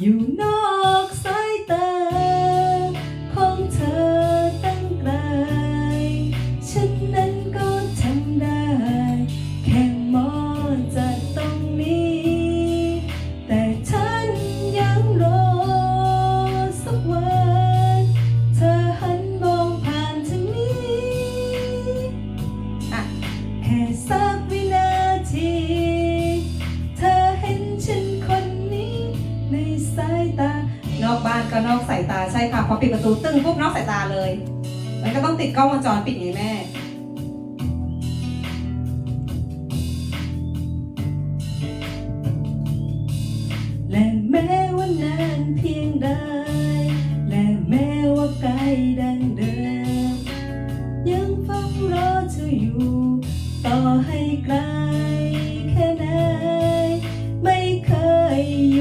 อยู่นอกสายตาของเธอตั้งไกล ฉันนั้นก็ทำได้ แค่มองจากตรงนี้ แต่ฉันยังรอสักวัน เธอหันมองผ่านทางนี้อะแค่สัก สายตา นอกบ้านก็นอกสายตาใช่ค่ะพอปิดประตูตึ้งปุ๊บนอกสายตาเลย มันก็ต้องติดกล้องวงจรปิดไงแม่แม้วันเที่ยงใดแม้ว่าไกลดังเดินยังฟังรอเธออยู่ ต่อให้ไกลแค่ไหนไม่เคย